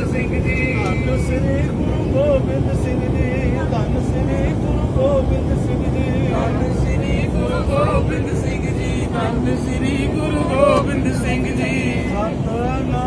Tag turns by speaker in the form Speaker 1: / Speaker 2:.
Speaker 1: ਗੋਬਿੰਦ ਸਿੰਘ ਜੀ।
Speaker 2: ਧੰਨ ਸ੍ਰੀ ਗੁਰੂ ਗੋਬਿੰਦ ਸਿੰਘ ਜੀ। ਧੰਨ ਸ੍ਰੀ ਗੁਰੂ ਗੋਬਿੰਦ ਸਿੰਘ ਜੀ।
Speaker 1: ਧੰਨ ਸ੍ਰੀ ਗੁਰੂ ਗੋਬਿੰਦ ਸਿੰਘ ਜੀ। ਧੰਨ ਸ੍ਰੀ ਗੁਰੂ ਗੋਬਿੰਦ ਸਿੰਘ ਜੀ।
Speaker 2: ਸਤਨਾਮ